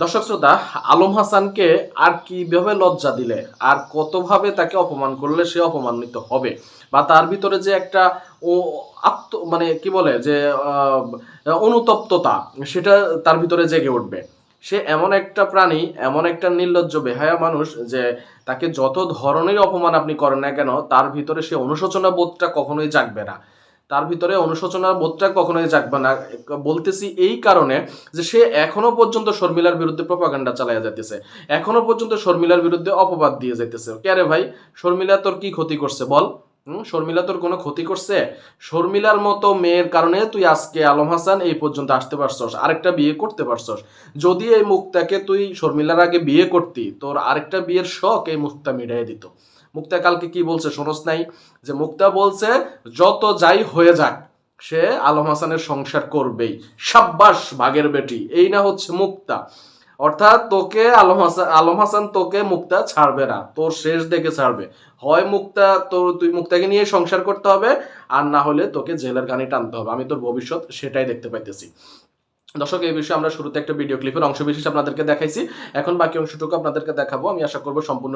দর্শক শ্রোতা, আলম হাসানকে আর কীভাবে লজ্জা দিলে, আর কতভাবে তাকে অপমান করলে সে অপমানিত হবে? বা তার ভিতরে যে একটা ও আত্ম মানে কি বলে, যে অনুতপ্ততা, সেটা তার ভিতরে জেগে উঠবে। সে এমন একটা প্রাণী, এমন একটা নির্লজ্জ, বেহায়া মানুষ যে, তাকে যত ধরনের অপমান আপনি করেন না কেন, তার ভিতরে সে অনুশোচনা বোধটা কখনোই জাগবে না। তার ভিতরে অনুশোচনা বোধটা কখনোই জাগবে না। বলতেছি এই কারণে যে সে এখনও পর্যন্ত শর্মিলার বিরুদ্ধে প্রপাগান্ডা চালাইয়া যাইতেছে। এখনও পর্যন্ত শর্মিলার বিরুদ্ধে অপবাদ দিয়ে যাইতেছে। কে ভাই? শর্মিলা তোর কি ক্ষতি করছে বল? শর্মিলা তোর কোনো ক্ষতি করছে? শর্মিলার মতো মেয়ের কারণে তুই আজকে আলম হাসান এই পর্যন্ত আসতে পারছস, আরেকটা বিয়ে করতে পারছস। যদি এই মুক্তাকে তুই শর্মিলার আগে বিয়ে করতি, তোর আরেকটা বিয়ের শখ এই মুক্তা মিটাই দিত। মুক্তা কালকে কি বলছে শোনস নাই? যে মুক্তা বলছে, যত যাই হয়ে যাক, সে আলম হাসানের সংসার করবেই। সাব্বাস বাগের বেটি। এই না হচ্ছে মুক্তা। অর্থাৎ তোকে আলম হাসান আলম হাসান তোকে মুক্তা ছাড়বে না। তোর শেষ দেখে ছাড়বে। হয় মুক্তা, তোর তুই মুক্তাকে নিয়ে সংসার করতে হবে, আর না হলে তোকে জেলের গানি টানতে হবে। আমি তোর ভবিষ্যৎ সেটাই দেখতে পাইতেছি। দর্শক, এই বিষয়ে আমরা শুরুতে একটা ভিডিও ক্লিপের অংশ বিশেষ আপনাদেরকে দেখাইছি। এখন বাকি অংশটুকু আপনাদেরকে দেখাবো। আমি আশা করব সম্পূর্ণ